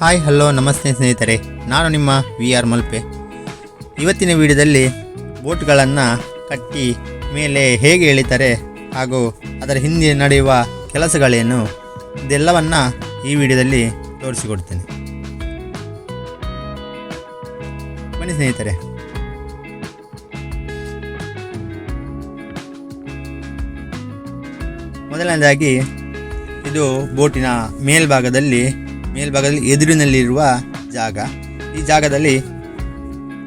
Hi, hello, ನಮಸ್ತೆ ಸ್ನೇಹಿತರೆ. ನಾನು ನಿಮ್ಮ ವಿ ಆರ್ ಮಲ್ಪೆ. ಇವತ್ತಿನ ವಿಡಿಯೋದಲ್ಲಿ ಬೋಟ್ಗಳನ್ನು ಕಟ್ಟಿ ಮೇಲೆ ಹೇಗೆ ಎಳಿತಾರೆ ಹಾಗೂ ಅದರ ಹಿಂದೆ ನಡೆಯುವ ಕೆಲಸಗಳೇನು, ಇದೆಲ್ಲವನ್ನು ಈ ವಿಡಿಯೋದಲ್ಲಿ ತೋರಿಸಿಕೊಡ್ತೇನೆ. ಬನ್ನಿ ಸ್ನೇಹಿತರೆ. ಮೊದಲನೇದಾಗಿ, ಇದು ಬೋಟಿನ ಮೇಲ್ಭಾಗದಲ್ಲಿ ಮೇಲ್ಭಾಗದಲ್ಲಿ ಎದುರಿನಲ್ಲಿರುವ ಜಾಗ. ಈ ಜಾಗದಲ್ಲಿ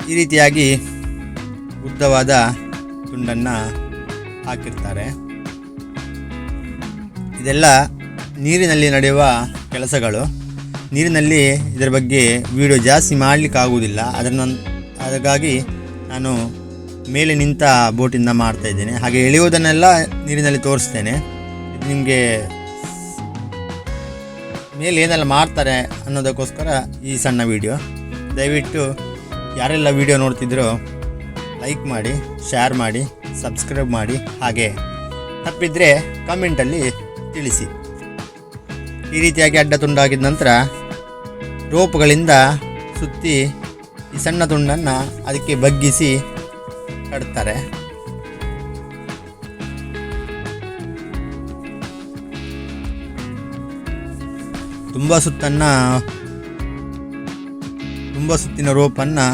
ಈ ರೀತಿಯಾಗಿ ಉದ್ದವಾದ ತುಂಡನ್ನು ಹಾಕಿರ್ತಾರೆ. ಇದೆಲ್ಲ ನೀರಿನಲ್ಲಿ ನಡೆಯುವ ಕೆಲಸಗಳು. ನೀರಿನಲ್ಲಿ ಇದರ ಬಗ್ಗೆ ವಿಡಿಯೋ ಜಾಸ್ತಿ ಮಾಡಲಿಕ್ಕಾಗುವುದಿಲ್ಲ. ಅದನ್ನು ಅದಕ್ಕಾಗಿ ನಾನು ಮೇಲೆ ನಿಂತ ಬೋಟಿಂದ ಮಾಡ್ತಾ ಇದ್ದೇನೆ. ಹಾಗೆ ಎಳೆಯುವುದನ್ನೆಲ್ಲ ನೀರಿನಲ್ಲಿ ತೋರಿಸ್ತೇನೆ. ನಿಮಗೆ ಮೇಲೆ ಏನೆಲ್ಲ ಮಾಡ್ತಾರೆ ಅನ್ನೋದಕ್ಕೋಸ್ಕರ ಈ ಸಣ್ಣ ವಿಡಿಯೋ ದಯವಿಟ್ಟು ಯಾರೆಲ್ಲ ವಿಡಿಯೋ ನೋಡ್ತಿದ್ರೋ ಲೈಕ್ ಮಾಡಿ ಶೇರ್ ಮಾಡಿ ಸಬ್ಸ್ಕ್ರೈಬ್ ಮಾಡಿ, ಹಾಗೆ ತಪ್ಪಿದರೆ ಕಮೆಂಟಲ್ಲಿ ತಿಳಿಸಿ. ಈ ರೀತಿಯಾಗಿ ಅಡ್ಡ ತುಂಡಾಗಿದ ನಂತರ ರೋಪ್ಗಳಿಂದ ಸುತ್ತಿ ಈ ಸಣ್ಣ ತುಂಡನ್ನು ಅದಕ್ಕೆ ಬಗ್ಗಿಸಿ ಕಟ್ತಾರೆ. ತುಂಬ ಸುತ್ತನ್ನು ತುಂಬ ಸುತ್ತಿನ ರೋಪನ್ನು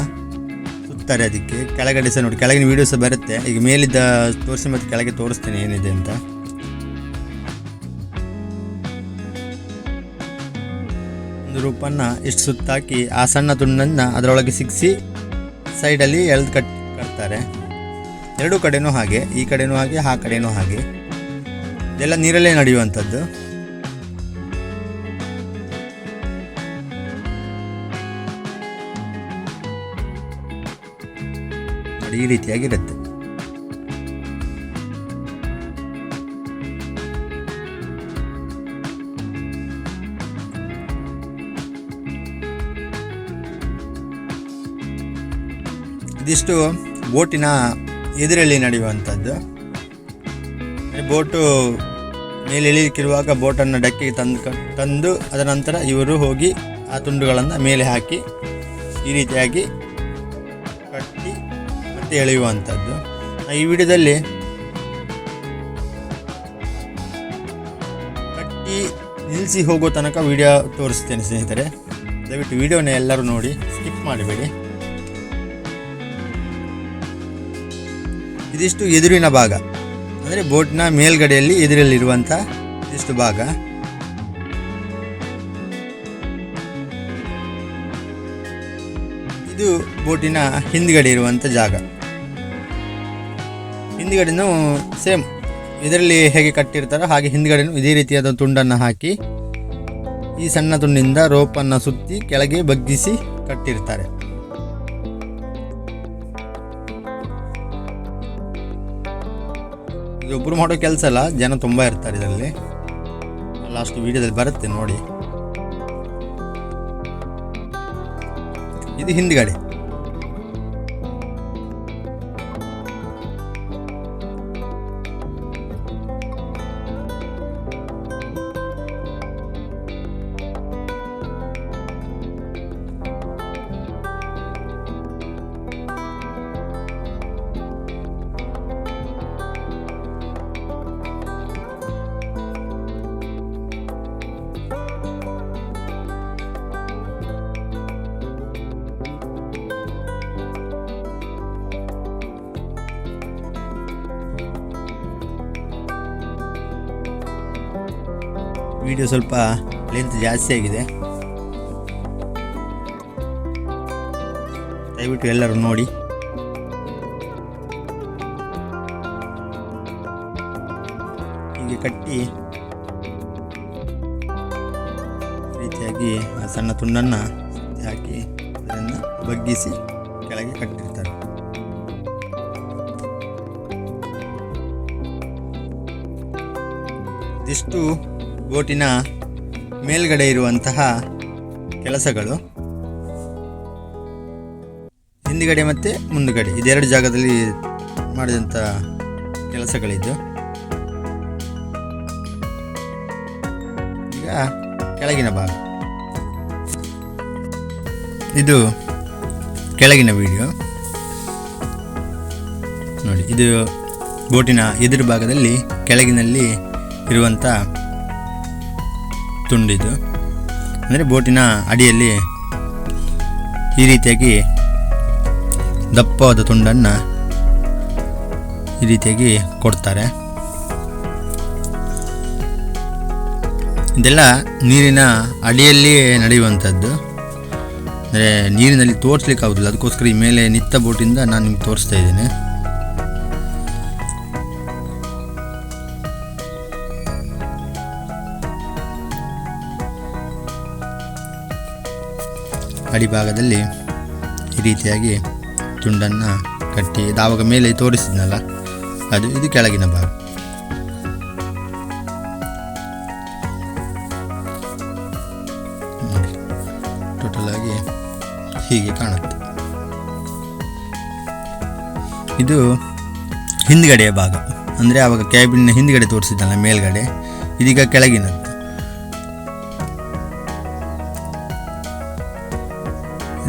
ಸುತ್ತಾರೆ ಅದಕ್ಕೆ. ಕೆಳಗಡೆ ಸಹ ನೋಡಿ, ಕೆಳಗಿನ ವೀಡಿಯೋ ಸಹ ಬರುತ್ತೆ. ಈಗ ಮೇಲಿದ್ದ ತೋರಿಸಿ ಮತ್ತು ಕೆಳಗೆ ತೋರಿಸ್ತೇನೆ ಏನಿದೆ ಅಂತ. ಒಂದು ರೂಪನ್ನು ಇಷ್ಟು ಸುತ್ತಾಕಿ ಆ ಸಣ್ಣ ತುಂಡನ್ನು ಅದರೊಳಗೆ ಸಿಕ್ಕಿಸಿ ಸೈಡಲ್ಲಿ ಎಳ್ದು ಕಟ್ ಕಟ್ತಾರೆ. ಎರಡೂ ಕಡೆನೂ ಹಾಗೆ, ಈ ಕಡೆನೂ ಹಾಗೆ, ಆ ಕಡೆನೂ ಹಾಗೆ. ಇದೆಲ್ಲ ನೀರಲ್ಲೇ ನಡೆಯುವಂಥದ್ದು. ಈ ರೀತಿಯಾಗಿರುತ್ತೆ. ಇದಿಷ್ಟು ಬೋಟಿನ ಎದುರಲ್ಲಿ ನಡೆಯುವಂಥದ್ದು. ಬೋಟು ಮೇಲೆ ಇಳಿಲಿಕ್ಕಿರುವಾಗ ಬೋಟನ್ನು ಡಕ್ಕಿಗೆ ತಂದು ತಂದು ಅದರ ನಂತರ ಇವರು ಹೋಗಿ ಆ ತುಂಡುಗಳನ್ನು ಮೇಲೆ ಹಾಕಿ ಈ ರೀತಿಯಾಗಿ ಮತ್ತೆ ಎಳೆಯುವಂಥದ್ದು. ಈ ವಿಡಿಯೋದಲ್ಲಿ ಕಟ್ಟಿ ನಿಲ್ಲಿಸಿ ಹೋಗೋ ತನಕ ವಿಡಿಯೋ ತೋರಿಸ್ತೇನೆ ಸ್ನೇಹಿತರೆ. ದಯವಿಟ್ಟು ವಿಡಿಯೋನ ಎಲ್ಲರೂ ನೋಡಿ, ಸ್ಕಿಪ್ ಮಾಡಬೇಡಿ. ಇದಿಷ್ಟು ಎದುರಿನ ಭಾಗ. ಅಂದರೆ ಬೋಟ್ನ ಮೇಲ್ಗಡೆಯಲ್ಲಿ ಎದುರಲ್ಲಿರುವಂಥ ಇದಿಷ್ಟು ಭಾಗ. ಇದು ಬೋಟಿನ ಹಿಂದ್ಗಡೆ ಇರುವಂಥ ಜಾಗ. ಹಿಂದ್ಗಡೆನೂ ಸೇಮ್. ಇದರಲ್ಲಿ ಹೇಗೆ ಕಟ್ಟಿರ್ತಾರೋ ಹಾಗೆ ಹಿಂದ್ಗಡೆನೂ ಇದೇ ರೀತಿಯಾದ ತುಂಡನ್ನು ಹಾಕಿ ಈ ಸಣ್ಣ ತುಂಡಿಂದ ರೋಪನ್ನು ಸುತ್ತಿ ಕೆಳಗೆ ಬಗ್ಗಿಸಿ ಕಟ್ಟಿರ್ತಾರೆ. ಇದೊಬ್ಬರು ಮಾಡೋ ಕೆಲಸ ಅಲ್ಲ, ಜನ ತುಂಬ ಇರ್ತಾರೆ ಇದರಲ್ಲಿ. ಲಾಸ್ಟ್ ವಿಡಿಯೋದಲ್ಲಿ ಬರುತ್ತೆ ನೋಡಿ. ಇದು ಹಿಂದ್ಗಡೆ. ವಿಡಿಯೋ ಸ್ವಲ್ಪ ಲೆಂತ್ ಜಾಸ್ತಿ ಆಗಿದೆ. ದಯವಿಟ್ಟು ಎಲ್ಲರೂ ನೋಡಿ. ಹೀಗೆ ಕಟ್ಟಿ ರೀತಿಯಾಗಿ ಆ ಸಣ್ಣ ತುಂಡನ್ನು ಹಾಕಿ ಅದನ್ನು ಬಗ್ಗಿಸಿ ಕೆಳಗೆ ಕಟ್ಟಿರ್ತಾರೆ. ಇದಿಷ್ಟು ಬೋಟಿನ ಮೇಲ್ಗಡೆ ಇರುವಂತಹ ಕೆಲಸಗಳು. ಹಿಂದ್ಗಡೆ ಮತ್ತು ಮುಂದುಗಡೆ. ಇದೆರಡು ಜಾಗದಲ್ಲಿ ಮಾಡಿದಂಥ ಕೆಲಸಗಳಿದ್ದು. ಈಗ ಕೆಳಗಿನ ಭಾಗ. ಇದು ಕೆಳಗಿನ ವಿಡಿಯೋ. ನೋಡಿ, ಇದು ಬೋಟಿನ ಎದುರು ಭಾಗದಲ್ಲಿ ಕೆಳಗಿನಲ್ಲಿ ಇರುವಂಥ ತುಂಡಿದು ಅಂದರೆ ಬೋಟಿನ ಅಡಿಯಲ್ಲಿ ಈ ರೀತಿಯಾಗಿ ದಪ್ಪವಾದ ತುಂಡನ್ನು ಈ ರೀತಿಯಾಗಿ ಕೊಡ್ತಾರೆ. ಇದೆಲ್ಲ ನೀರಿನ ಅಡಿಯಲ್ಲಿಯೇ ನಡೆಯುವಂಥದ್ದು. ಅಂದರೆ ನೀರಿನಲ್ಲಿ ತೋರಿಸ್ಲಿಕ್ಕೆ ಆಗೋದಿಲ್ಲ ಅದಕ್ಕೋಸ್ಕರ ಈ ಮೇಲೆ ನಿತ್ತ ಬೋಟಿಂದ ನಾನು ನಿಮ್ಗೆ ತೋರಿಸ್ತಾ ಇದ್ದೇನೆ. ಅಡಿಭಾಗದಲ್ಲಿ ಈ ರೀತಿಯಾಗಿ ತುಂಡನ್ನು ಕಟ್ಟಿ ಆವಾಗ ಮೇಲೆ ತೋರಿಸಿದ್ನಲ್ಲ, ಅದು ಇದು ಕೆಳಗಿನ ಭಾಗ. ಟೋಟಲಾಗಿ ಹೀಗೆ ಕಾಣುತ್ತೆ. ಇದು ಹಿಂದ್ಗಡೆಯ ಭಾಗ. ಅಂದರೆ ಆವಾಗ ಕ್ಯಾಬಿನ್ನ ಹಿಂದ್ಗಡೆ ತೋರಿಸಿದ್ದಲ್ಲ ಮೇಲ್ಗಡೆ, ಇದೀಗ ಕೆಳಗಿನದ್ದು.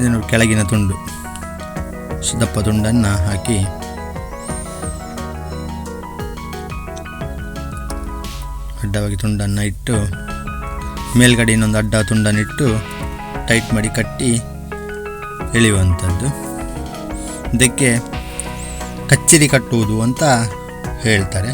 ಇದು ನೋಡಿ ಕೆಳಗಿನ ತುಂಡು ದಪ್ಪ ತುಂಡನ್ನು ಹಾಕಿ. ಅಡ್ಡವಾಗಿ ತುಂಡನ್ನು ಇಟ್ಟು, ಮೇಲ್ಗಡೆ ಇನ್ನೊಂದು ಅಡ್ಡ ತುಂಡನ್ನು ಇಟ್ಟು ಟೈಟ್ ಮಾಡಿ ಕಟ್ಟಿ ಎಳೆಯುವಂಥದ್ದು. ಇದಕ್ಕೆ ಕಚ್ಚಿರಿ ಕಟ್ಟುವುದು ಅಂತ ಹೇಳ್ತಾರೆ.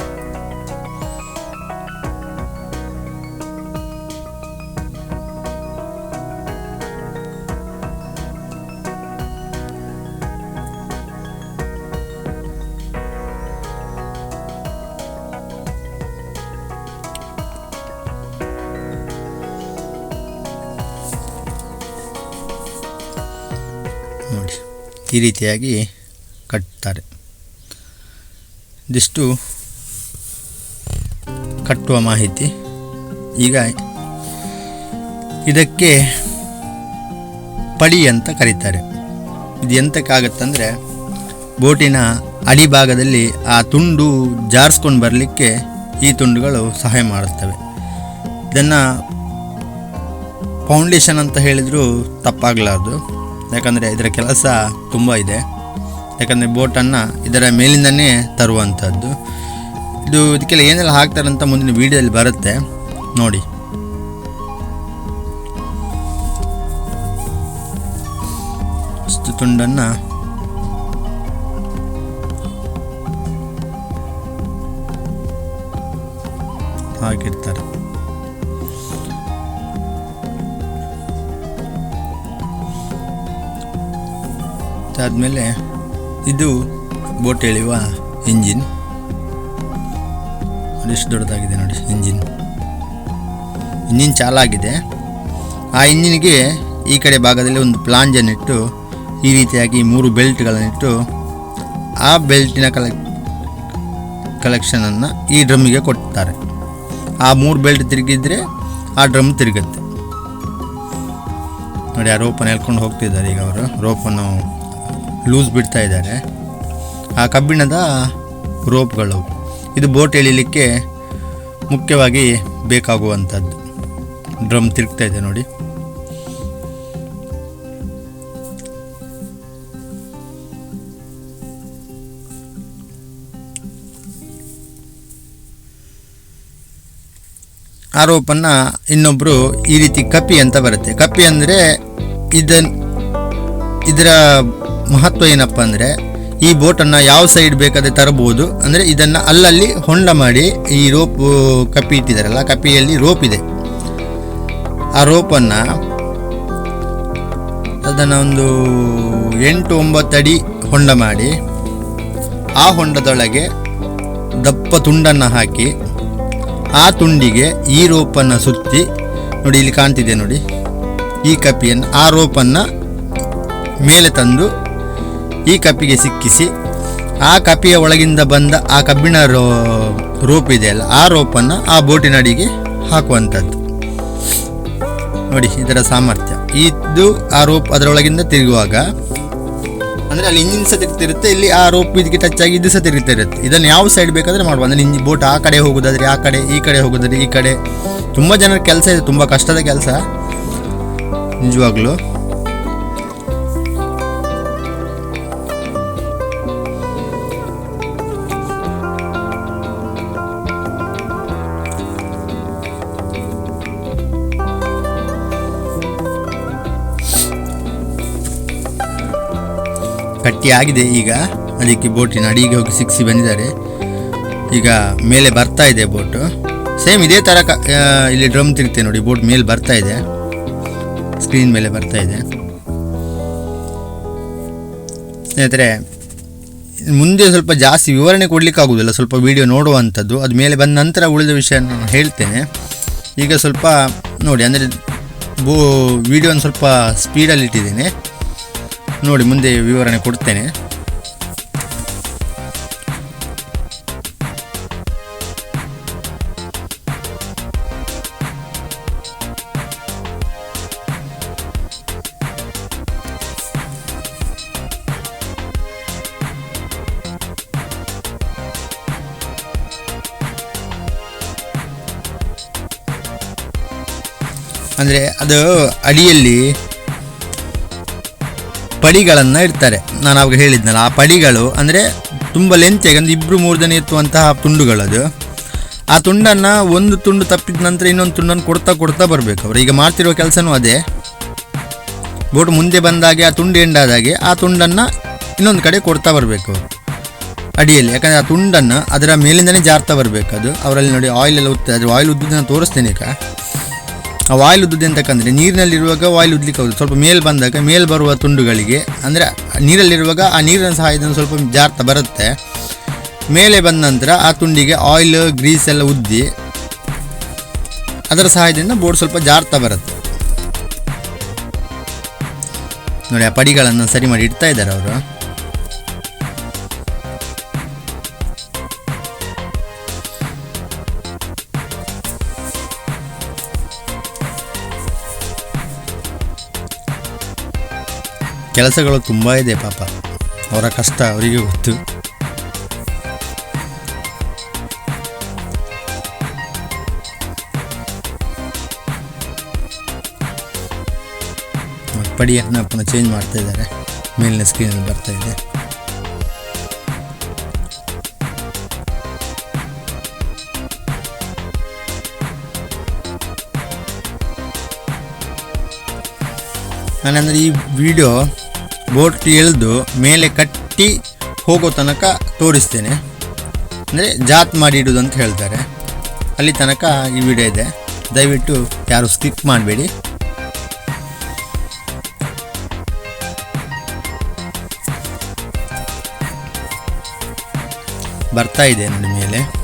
ಈ ರೀತಿಯಾಗಿ ಕಟ್ತಾರೆ. ಇದಿಷ್ಟು ಕಟ್ಟುವ ಮಾಹಿತಿ. ಈಗ ಇದಕ್ಕೆ ಪಡಿ ಅಂತ ಕರೀತಾರೆ. ಇದು ಎಂತಕ್ಕಾಗತ್ತಂದರೆ ಬೋಟಿನ ಅಡಿಭಾಗದಲ್ಲಿ ಆ ತುಂಡು ಜಾರಿಸ್ಕೊಂಡು ಬರಲಿಕ್ಕೆ ಈ ತುಂಡುಗಳು ಸಹಾಯ ಮಾಡುತ್ತವೆ ಇದನ್ನು ಫೌಂಡೇಶನ್ ಅಂತ ಹೇಳಿದರೂ ತಪ್ಪಾಗಲಾರ್ದು. ಯಾಕಂದರೆ ಇದರ ಕೆಲಸ ತುಂಬ ಇದೆ. ಯಾಕಂದರೆ ಬೋಟನ್ನು ಇದರ ಮೇಲಿಂದನೇ ತರುವಂಥದ್ದು ಇದು ಇದಕ್ಕೆಲ್ಲ ಏನೆಲ್ಲ ಹಾಕ್ತಾರೆ ಅಂತ ಮುಂದಿನ ವೀಡಿಯೋದಲ್ಲಿ ಬರುತ್ತೆ. ನೋಡಿ. ತುಂಡನ್ನ ಹಾಕಿರ್ತಾರೆ. ಅದಾದಮೇಲೆ ಇದು ಬೋಟ್ ಎಳೆಯುವ ಇಂಜಿನ್. ಎಷ್ಟು ದೊಡ್ಡದಾಗಿದೆ ನೋಡಿ ಇಂಜಿನ್. ಇಂಜಿನ್ ಚಾಲಾಗಿದೆ. ಆ ಇಂಜಿನ್ಗೆ ಈ ಕಡೆ ಭಾಗದಲ್ಲಿ ಒಂದು ಪ್ಲಾಂಜನ್ನಿಟ್ಟು ಈ ರೀತಿಯಾಗಿ ಮೂರು ಬೆಲ್ಟ್ಗಳನ್ನಿಟ್ಟು ಆ ಬೆಲ್ಟಿನ ಕಲೆಕ್, ಕಲೆಕ್ಷನನ್ನು ಈ ಡ್ರಮ್ಮಿಗೆ ಕೊಡ್ತಾರೆ. ಆ ಮೂರು ಬೆಲ್ಟ್ ತಿರುಗಿದ್ರೆ ಆ ಡ್ರಮ್ ತಿರುಗುತ್ತೆ. ನೋಡಿ ಆ ರೋಪನ್ನು ಎಳ್ಕೊಂಡು ಹೋಗ್ತಿದ್ದಾರೆ ಈಗ ಅವರು. ರೋಪನ್ನು ಲೂಸ್ ಬಿಡ್ತಾ ಇದ್ದಾರೆ. ಆ ಕಬ್ಬಿಣದ ರೋಪ್ಗಳು. ಇದು ಬೋಟ್ ಎಳಿಲಿಕ್ಕೆ ಮುಖ್ಯವಾಗಿ ಬೇಕಾಗುವಂಥದ್ದು. ಡ್ರಮ್ ತಿರುಗ್ತಾ ಇದೆ ನೋಡಿ. ಆ ರೋಪನ್ನು ಇನ್ನೊಬ್ಬರು ಈ ರೀತಿ ಕಪ್ಪಿ ಅಂತ ಬರುತ್ತೆ. ಕಪ್ಪಿ ಅಂದರೆ ಇದನ್ ಇದರ ಮಹತ್ವ ಏನಪ್ಪ ಅಂದರೆ ಈ ಬೋಟನ್ನು ಯಾವ ಸೈಡ್ ಬೇಕಾದ್ರೆ ತರಬಹುದು. ಅಂದರೆ ಇದನ್ನು ಅಲ್ಲಲ್ಲಿ ಹೊಂಡ ಮಾಡಿ ಈ ರೋಪ್ ಕಪ್ಪಿ ಇಟ್ಟಿದ್ದಾರಲ್ಲ ಕಪಿಯಲ್ಲಿ ರೋಪ್ ಇದೆ. ಆ ರೋಪನ್ನು ಅದನ್ನು ಒಂದು ಎಂಟು ಒಂಬತ್ತು ಅಡಿ ಹೊಂಡ ಮಾಡಿ ಆ ಹೊಂಡದೊಳಗೆ ದಪ್ಪ ತುಂಡನ್ನು ಹಾಕಿ ಆ ತುಂಡಿಗೆ ಈ ರೋಪನ್ನು ಸುತ್ತಿ, ನೋಡಿ ಇಲ್ಲಿ ಕಾಣ್ತಿದೆ ನೋಡಿ, ಈ ಕಪಿಯನ್ನು ಆ ರೋಪನ್ನು ಮೇಲೆ ತಂದು ಈ ಕಪ್ಪಿಗೆ ಸಿಕ್ಕಿಸಿ, ಆ ಕಪಿಯ ಒಳಗಿಂದ ಬಂದ ಆ ಕಬ್ಬಿಣ ರೋ ರೋಪ್ ಇದೆಯಲ್ಲ ಆ ರೋಪನ್ನು ಆ ಬೋಟಿನ ಅಡಿಗೆ ಹಾಕುವಂಥದ್ದು. ನೋಡಿ, ಇದರ ಸಾಮರ್ಥ್ಯ. ಇದು ಆ ರೋಪ್ ಅದರೊಳಗಿಂದ ತಿರುಗುವಾಗ, ಅಂದರೆ ಅಲ್ಲಿ ಇಂಜಿನ್ ಸಹ ತಿರುಗ್ತಿರುತ್ತೆ, ಇಲ್ಲಿ ಆ ರೋಪ್ ಇದಕ್ಕೆ ಟಚ್ ಆಗಿ ಇದು ಸಹ ತಿರುಗ್ತಾ ಇರುತ್ತೆ ಇದನ್ನು ಯಾವ ಸೈಡ್ ಬೇಕಾದರೆ ಮಾಡುವ ಅಂದರೆ ಇಂಜಿ, ಬೋಟ್ ಆ ಕಡೆ ಹೋಗೋದಾದ್ರೆ ಆ ಕಡೆ, ಈ ಕಡೆ ಹೋಗೋದಾದ್ರೆ ಈ ಕಡೆ. ತುಂಬ ಜನರ ಕೆಲಸ ಇದೆ, ತುಂಬ ಕಷ್ಟದ ಕೆಲಸ. ನಿಜವಾಗ್ಲೂ. ಕಟ್ಟಿ ಆಗಿದೆ ಈಗ. ಅದಕ್ಕೆ ಬೋಟಿನ ಅಡಿಗೆ ಹೋಗಿ ಸಿಕ್ಸಿ ಬಂದಿದ್ದಾರೆ. ಈಗ ಮೇಲೆ ಬರ್ತಾ ಇದೆ ಬೋಟು. ಸೇಮ್ ಇದೇ ಥರ ಇಲ್ಲಿ ಡ್ರಮ್ ತಿರುಗುತ್ತೆ ನೋಡಿ, ಬೋಟ್ ಮೇಲೆ ಬರ್ತಾ ಇದೆ. ಸ್ಕ್ರೀನ್ ಮೇಲೆ ಬರ್ತಾ ಇದೆ. ಸ್ನೇಹಿತರೆ, ಮುಂದೆ ಸ್ವಲ್ಪ ಜಾಸ್ತಿ ವಿವರಣೆ ಕೊಡಲಿಕ್ಕೆ ಆಗೋದಿಲ್ಲ, ಸ್ವಲ್ಪ ವಿಡಿಯೋ ನೋಡುವಂಥದ್ದು. ಅದು ಮೇಲೆ ಬಂದ ನಂತರ ಉಳಿದ ವಿಷಯ ನಾನು ಹೇಳ್ತೇನೆ. ಈಗ ಸ್ವಲ್ಪ ನೋಡಿ, ಅಂದರೆ ಬೋ ವೀಡಿಯೋನ ಸ್ವಲ್ಪ ಸ್ಪೀಡಲ್ಲಿ ಇಟ್ಟಿದ್ದೇನೆ. ನೋಡಿ ಮುಂದೆ ವಿವರಣೆ ಕೊಡ್ತೇನೆ. ಅಂದರೆ ಅದು ಅಡಿಯಲ್ಲಿ ಪಡಿಗಳನ್ನು ಇಡ್ತಾರೆ. ನಾನು ಅವಾಗ ಹೇಳಿದ್ನಲ್ಲ, ಆ ಪಡಿಗಳು ಅಂದರೆ ತುಂಬ ಲೆಂತಿಯಾಗಿ ಅಂದರೆ ಇಬ್ಬರು ಮೂರು ಜನ ಎತ್ತುವಂತಹ ತುಂಡುಗಳದು ಆ ತುಂಡನ್ನು ಒಂದು ತುಂಡು ತಪ್ಪಿದ ನಂತರ ಇನ್ನೊಂದು ತುಂಡನ್ನು ಕೊಡ್ತಾ ಕೊಡ್ತಾ ಬರಬೇಕು ಅವರು. ಈಗ ಮಾಡ್ತಿರೋ ಕೆಲಸನೂ ಅದೇ. ಬೋಟ್ ಮುಂದೆ ಬಂದಾಗೆ, ಆ ತುಂಡು ಎಂಡಾದಾಗೆ ಆ ತುಂಡನ್ನು ಇನ್ನೊಂದು ಕಡೆ ಕೊಡ್ತಾ ಬರಬೇಕು. ಅಡಿಯಲ್ಲಿ, ಯಾಕಂದರೆ ಆ ತುಂಡನ್ನು ಅದರ ಮೇಲಿಂದನೇ ಜಾರ್ತಾ ಬರಬೇಕು ಅದು. ಅವರಲ್ಲಿ ನೋಡಿ ಆಯಿಲ್ ಎಲ್ಲ ಉತ್ತೆ ಅದು ಆಯಿಲ್ ಉದ್ದಿದ್ದನ್ನು ತೋರಿಸ್ತೇನೆ ಈಗ. ವಾಯಿಲ್ ಉದ್ದದೆ ಎಂತಕ್ಕಂದರೆ ನೀರಿನಲ್ಲಿರುವಾಗ ವಾಯ್ಲ್ ಉದ್ಲಿಕ್ಕೆ ಹೌದು. ಸ್ವಲ್ಪ ಮೇಲ್ ಬಂದಾಗ ಮೇಲ್ ಬರುವ ತುಂಡುಗಳಿಗೆ, ಅಂದರೆ ನೀರಲ್ಲಿರುವಾಗ ಆ ನೀರಿನ ಸಹಾಯದಿಂದ ಸ್ವಲ್ಪ ಜಾರ್ತಾ ಬರುತ್ತೆ. ಮೇಲೆ ಬಂದ ನಂತರ ಆ ತುಂಡಿಗೆ ಆಯಿಲ್ ಗ್ರೀಸ್ ಎಲ್ಲ ಉದ್ದಿ, ಅದರ ಸಹಾಯದಿಂದ ಬೋರ್ಡ್ ಸ್ವಲ್ಪ ಜಾರ್ತಾ ಬರುತ್ತೆ. ನೋಡಿ, ಆ ಪಡಿಗಳನ್ನು ಸರಿ ಮಾಡಿ ಇಡ್ತಾ ಇದ್ದಾರೆ ಅವರು. ಕೆಲಸಗಳು ತುಂಬ ಇದೆ ಪಾಪ. ಅವರ ಕಷ್ಟ ಅವರಿಗೆ ಗೊತ್ತು. ಪಡಿಯನ್ನು ಪುನಃ ಚೇಂಜ್ ಮಾಡ್ತಾ ಇದ್ದಾರೆ. ಮೇಲಿನ ಸ್ಕ್ರೀನಲ್ಲಿ ಬರ್ತಾ ಇದೆ. ನಾನಂದರೆ ಈ ವಿಡಿಯೋ ಬೋಟ್ ಎಳೆದು ಮೇಲೆ ಕಟ್ಟಿ ಹೋಗೋ ತನಕ ತೋರಿಸ್ತೇನೆ. ಅಂದರೆ ಜಾತ್ ಮಾಡಿ ಇಡೋದು ಅಂತ ಹೇಳ್ತಾರೆ. ಅಲ್ಲಿ ತನಕ ಈ ವಿಡಿಯೋ ಇದೆ. ದಯವಿಟ್ಟು ಯಾರು ಸ್ಕಿಪ್ ಮಾಡಬೇಡಿ. ಬರ್ತಾ ಇದೆ ನನ್ನ ಮೇಲೆ.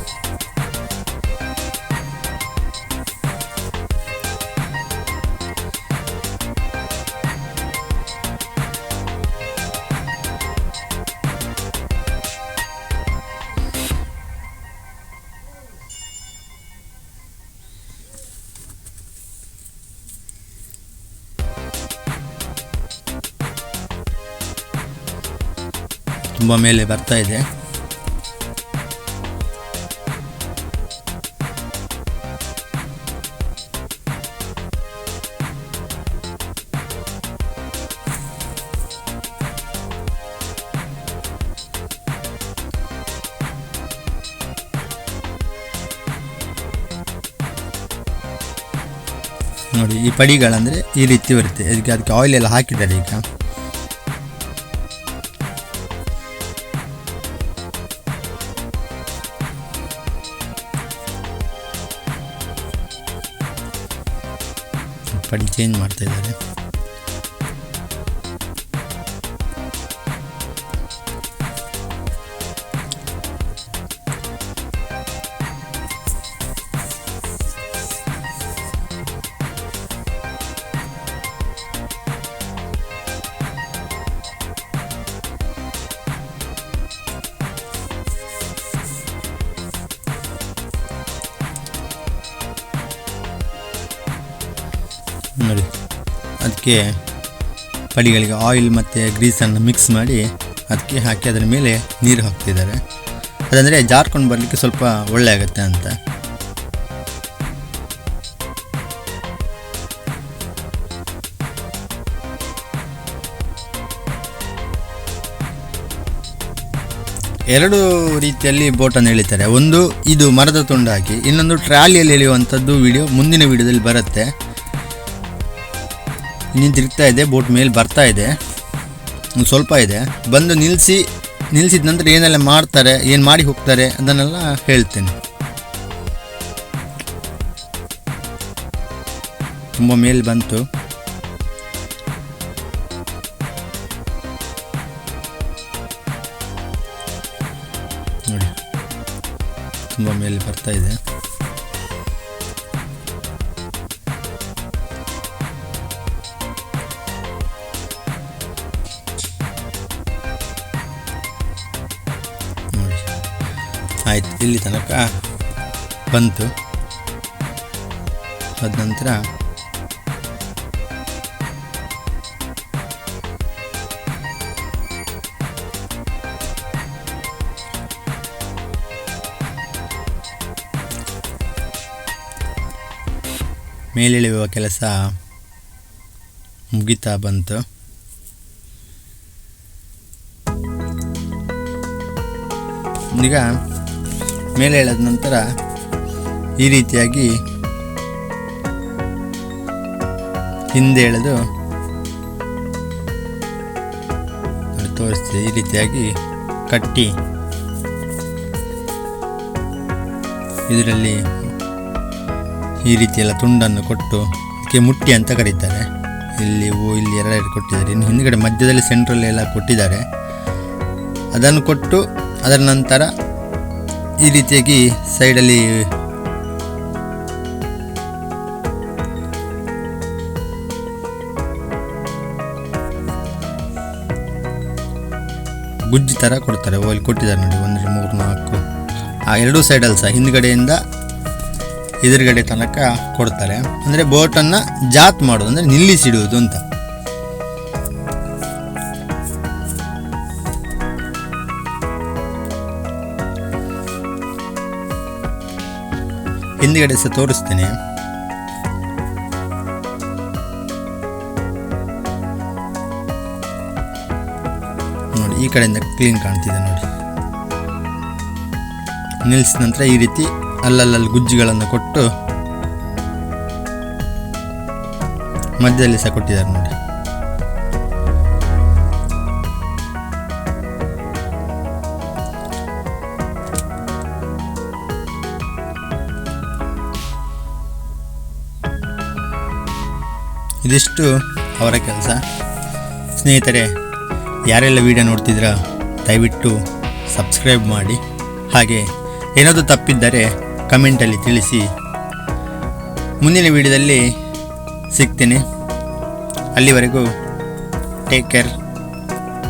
ತುಂಬ ಮೇಲೆ ಬರ್ತಾ ಇದೆ. ನೋಡಿ, ಈ ಪಡಿಗಳಂದರೆ ಈ ರೀತಿ ಬರುತ್ತೆ. ಅದಕ್ಕೆ ಅದಕ್ಕೆ ಆಯಿಲ್ ಎಲ್ಲ ಹಾಕಿದ್ದಾರೆ ಈಗ. ಪಡಿ ಚೇಂಜ್ ಅದಕ್ಕೆ ಪಡಿಗಳಿಗೆ ಆಯಿಲ್ ಮತ್ತು ಗ್ರೀಸನ್ನು ಮಿಕ್ಸ್ ಮಾಡಿ ಅದಕ್ಕೆ ಹಾಕಿ ಅದರ ಮೇಲೆ ನೀರು ಹಾಕ್ತಿದ್ದಾರೆ. ಅದಂದರೆ ಜಾರ್ಕೊಂಡು ಬರಲಿಕ್ಕೆ ಸ್ವಲ್ಪ ಒಳ್ಳೆ ಆಗುತ್ತೆ ಅಂತ. ಎರಡು ರೀತಿಯಲ್ಲಿ ಬೋಟನ್ನು ಎಳಿತಾರೆ. ಒಂದು, ಇದು ಮರದ ತುಂಡಾಗಿ. ಇನ್ನೊಂದು ಟ್ರಾಲಿಯಲ್ಲಿ ಎಳೆಯುವಂಥದ್ದು ವಿಡಿಯೋ ಮುಂದಿನ ವಿಡಿಯೋದಲ್ಲಿ ಬರುತ್ತೆ. ಇನ್ನೇನು ತಿರುಗ್ತಾ ಇದೆ, ಬೋಟ್ ಮೇಲೆ ಬರ್ತಾ ಇದೆ. ಒಂದು ಸ್ವಲ್ಪ ಇದೆ. ಬಂದು ನಿಲ್ಲಿಸಿ ನಿಲ್ಲಿಸಿದ ನಂತರ ಏನೆಲ್ಲ ಮಾಡ್ತಾರೆ, ಏನು ಮಾಡಿ ಹೋಗ್ತಾರೆ ಅದನ್ನೆಲ್ಲ ಹೇಳ್ತೇನೆ. ತುಂಬ ಮೇಲೆ ಬಂತು. ತುಂಬ ಮೇಲೆ ಬರ್ತಾ ಇದೆ. ಆಯ್ತು. ಇಲ್ಲಿ ತನಕ ಬಂತು. ಅದ ನಂತರ ಮೇಲಿಳಿಯುವ ಕೆಲಸ ಮುಗಿತಾ ಬಂತು. ಈಗ ಮೇಲೆ ಎಳೆದ ನಂತರ ಈ ರೀತಿಯಾಗಿ ಹಿಂದೆ ಎಳೆದು ತೋರಿಸ್ತೀವಿ. ಈ ರೀತಿಯಾಗಿ ಕಟ್ಟಿ ಇದರಲ್ಲಿ ಈ ರೀತಿಯೆಲ್ಲ ತುಂಡನ್ನು ಕೊಟ್ಟು ಅದಕ್ಕೆ ಮುಟ್ಟಿ ಅಂತ ಕರೀತಾರೆ. ಇಲ್ಲಿ ಹೂ, ಇಲ್ಲಿ ಎರಡು ಕೊಟ್ಟಿದ್ದಾರೆ. ಇನ್ನು ಹಿಂದ್ಗಡೆ ಮಧ್ಯದಲ್ಲಿ ಸೆಂಟ್ರಲ್ಲಿ ಎಲ್ಲ ಕೊಟ್ಟಿದ್ದಾರೆ. ಅದನ್ನು ಕೊಟ್ಟು ಅದರ ನಂತರ ಈ ರೀತಿಯಾಗಿ ಸೈಡಲ್ಲಿ ಗುಜ್ಜಿ ಥರ ಕೊಡ್ತಾರೆ ಓ, ಇಲ್ಲಿ ಕೊಟ್ಟಿದ್ದಾರೆ ನೋಡಿ ಒಂದು ಮೂರು ನಾಲ್ಕು. ಆ ಎರಡೂ ಸೈಡಲ್ಲಿ ಸಹ ಹಿಂದ್ಗಡೆಯಿಂದ ಎದುರುಗಡೆ ತನಕ ಕೊಡ್ತಾರೆ. ಅಂದರೆ ಬೋಟನ್ನು ಜಾತ್ ಮಾಡೋದು ಅಂದರೆ ನಿಲ್ಲಿಸಿಡುವುದು ಅಂತ. ಹಿಂದ್ಗಡೆ ಸಹ ತೋರಿಸ್ತೇನೆ. ನೋಡಿ, ಈ ಕಡೆಯಿಂದ ಕ್ಲೀನ್ ಕಾಣ್ತಿದೆ ನೋಡಿ. ನಿಲ್ಲಿಸಿದ ನಂತರ ಈ ರೀತಿ ಅಲ್ಲಲ್ಲಲ್ಲಿ ಗುಜ್ಜಿಗಳನ್ನು ಕೊಟ್ಟು ಮಧ್ಯದಲ್ಲಿ ಸಹ ಕೊಟ್ಟಿದ್ದಾರೆ ನೋಡಿ. ಇದಿಷ್ಟು ಅವರ ಕೆಲಸ. ಸ್ನೇಹಿತರೆ, ಯಾರೆಲ್ಲ ವಿಡಿಯೋ ನೋಡ್ತಿದ್ದೀರಾ ದಯವಿಟ್ಟು ಸಬ್ಸ್ಕ್ರೈಬ್ ಮಾಡಿ. ಹಾಗೆ ಏನಾದರೂ ತಪ್ಪಿದ್ದರೆ ಕಮೆಂಟಲ್ಲಿ ತಿಳಿಸಿ. ಮುಂದಿನ ವಿಡಿಯೋದಲ್ಲಿ ಸಿಗ್ತೀನಿ. ಅಲ್ಲಿವರೆಗೂ ಟೇಕ್ ಕೇರ್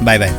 ಬಾಯ್ ಬಾಯ್